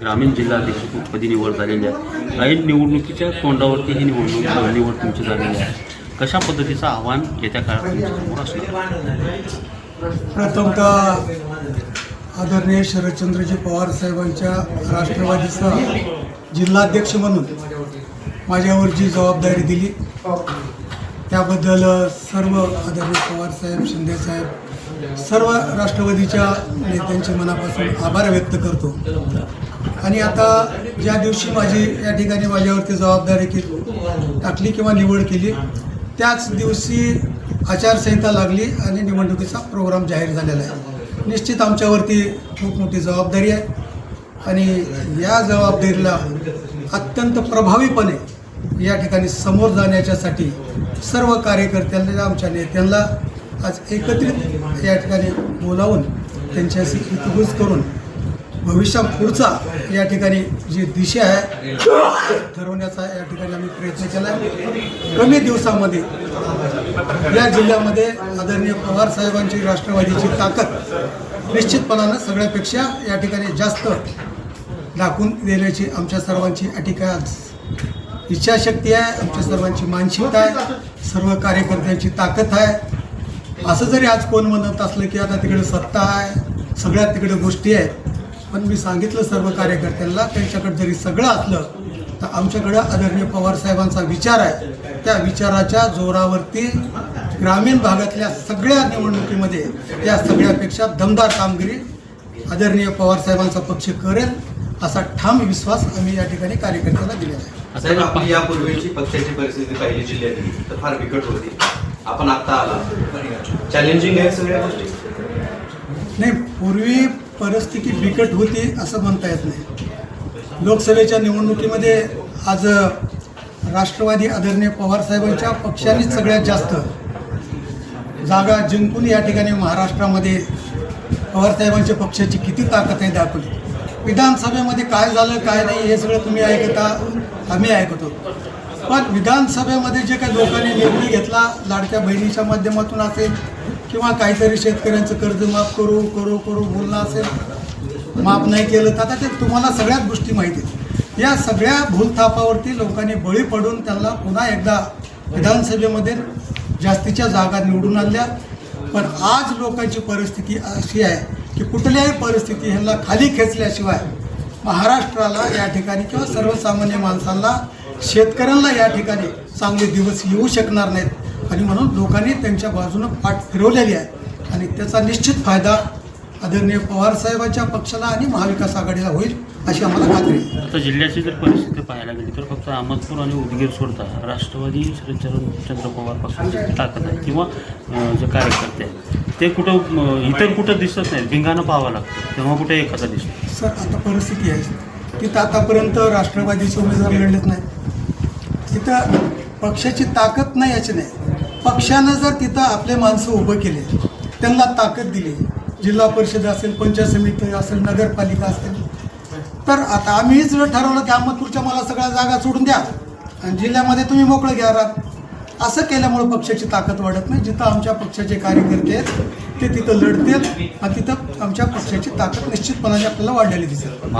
ग्रामीण जिल्हाध्यक्ष पदी निवड झालेली आहे. काही निवडणुकीच्या तोंडावरती ही निवडणूक निवड तुमची झालेली आहे. कशा पद्धतीचं आव्हान येत्या काळात तुमच्यासमोर असणार प्रथमतः आदरणीय शरदचंद्रजी पवार साहेबांच्या राष्ट्रवादीचा जिल्हाध्यक्ष म्हणून माझ्यावर जी जबाबदारी दिली त्याबद्दल सर्व आदरणीय पवार साहेब शिंदे साहेब सर्व राष्ट्रवादीच्या नेत्यांचे मनापासून आभार व्यक्त करतो. आणि आता ज्या दिवशी माझी या ठिकाणी माझ्यावरती जबाबदारी केली टाकली किंवा निवड केली त्याच दिवशी आचारसंहिता लागली आणि निवडणुकीचा प्रोग्राम जाहीर झालेला आहे. निश्चित आमच्यावरती खूप मोठी जबाबदारी आहे. आणि या जबाबदारीला अत्यंत प्रभावीपणे या ठिकाणी समोर जाण्याच्यासाठी सर्व कार्यकर्त्यांना आमच्या नेत्यांना आज एकत्रित या ठिकाणी बोलावून त्यांच्याशी हितगुज करून भविष्या पुढचा या ठिकाणी जी दिशा आहे ठरवण्याचा या ठिकाणी आम्ही प्रयत्न केला आहे कमी दिवसामध्ये या जिल्ह्यामध्ये आदरणीय पवार साहेबांची राष्ट्रवादीची ताकद निश्चितपणानं सगळ्यापेक्षा या ठिकाणी जास्त दाखवून देण्याची आमच्या सर्वांची या इच्छाशक्ती आहे आमच्या सर्वांची मानसिकता आहे सर्व कार्यकर्त्यांची ताकद आहे. असं जरी आज कोण म्हणत असलं की आता तिकडे सत्ता आहे सगळ्यात तिकडे गोष्टी आहेत पण मी सांगितलं सर्व कार्यकर्त्यांना त्यांच्याकडे जरी सगळं असलं तर आमच्याकडं आदरणीय पवार साहेबांचा विचार आहे. त्या विचाराच्या जोरावरती ग्रामीण भागातल्या सगळ्या निवडणुकीमध्ये त्या सगळ्यापेक्षा दमदार कामगिरी आदरणीय पवार साहेबांचा पक्ष करेल असा ठाम विश्वास आम्ही या ठिकाणी कार्यकर्त्यांना दिलेला आहे. साहेब आपण यापूर्वीची पक्षाची परिस्थिती पाहिली जिल्ह्यातली तर फार बिकट होती. आपण आता आला. चॅलेंजिंग आहे सगळ्या गोष्टी. नाही पूर्वी परिस्थिती बिकट होती असं म्हणता येत नाही. लोकसभेच्या निवडणुकीमध्ये आज राष्ट्रवादी आदरणीय पवारसाहेबांच्या पक्षाने पक्षानेच सगळ्यात जास्त जागा जिंकून या ठिकाणी महाराष्ट्रामध्ये पवारसाहेबांच्या पक्षाची किती ताकद आहे दाखवली. विधानसभेमध्ये काय झालं काय नाही हे सगळं तुम्ही ऐकता आम्ही ऐकतो. पण विधानसभेमध्ये जे काही लोकांनी निर्णय घेतला लाडक्या बहिणीच्या माध्यमातून असेल किंवा काहीतरी शेतकऱ्यांचं कर्ज माफ करू करू करू बोलणं असेल माफ नाही केलं तर आता ते तुम्हाला सगळ्याच गोष्टी माहिती आहेत. या सगळ्या भूलथापावरती लोकांनी बळी पडून त्यांना पुन्हा एकदा विधानसभेमध्ये जास्तीच्या जागा निवडून आणल्या. पण आज लोकांची परिस्थिती अशी आहे की कुठल्याही परिस्थिती ह्यांना खाली खेचल्याशिवाय महाराष्ट्राला या ठिकाणी किंवा सर्वसामान्य माणसांना शेतकऱ्यांना या ठिकाणी चांगले दिवस येऊ शकणार नाहीत. आणि म्हणून लोकांनी त्यांच्या बाजूनं पाठ फिरवलेली आहे. आणि त्याचा निश्चित फायदा आदरणीय पवार साहेबांच्या पक्षाला आणि महाविकास आघाडीला होईल अशी आम्हाला खात्री आहे. आता जिल्ह्याची जर परिस्थिती पाहायला गेली तर फक्त अहमदपूर आणि उदगीर सोडता राष्ट्रवादी शरदचंद्र पवार पक्षाची ताकद आहे किंवा जे कार्यकर्ते ते कुठं इतर कुठं दिसत नाहीत भिंगानं पाहावं लागतं तेव्हा कुठे एखादा दिसतो? सर आता परिस्थिती आहे. तिथं आतापर्यंत राष्ट्रवादीचे उमेदवार लढलेत नाही तिथं पक्षाची ताकद नाही याची नाही. पक्षानं जर तिथं आपले माणसं उभं केले त्यांना ताकद दिली जिल्हा परिषद असेल पंचायत समिती असेल नगरपालिका असेल तर आता आम्हीच जर ठरवलं की अहमदपूरच्या मला सगळ्या जागा सोडून द्या आणि जिल्ह्यामध्ये तुम्ही मोकळं घ्या राहत. असं केल्यामुळं पक्षाची ताकद वाढत नाही. जिथं आमच्या पक्षाचे कार्यकर्ते आहेत ते तिथं लढतील आणि तिथं आमच्या पक्षाची ताकद निश्चितपणाने आपल्याला वाढलेली दिसेल.